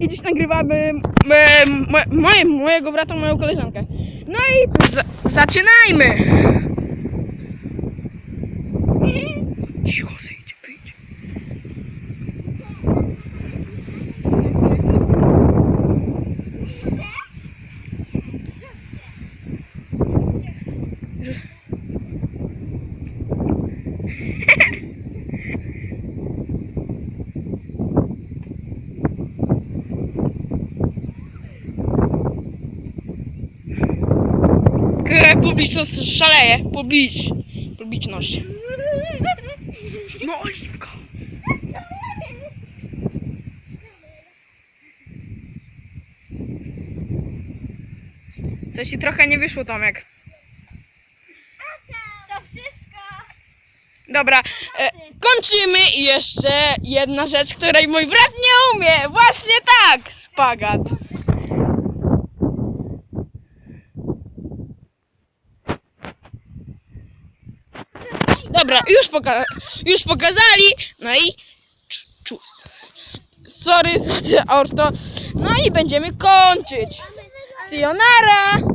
i dziś nagrywamy e, mo, moje, mojego brata, moją koleżankę. No i za, zaczynajmy! Cicho, wyjdź, wyjdź. Już- E, Publiczność szaleje. Publicz. Publiczność. No Oliwka. Coś ci trochę nie wyszło, Tomek. To wszystko. Dobra, e, kończymy i jeszcze jedna rzecz, której mój brat nie umie. Właśnie tak, szpagat. Dobra, już, poka już pokazali, no i cz- czus. Sorry za te orto. No i będziemy kończyć. Sayonara!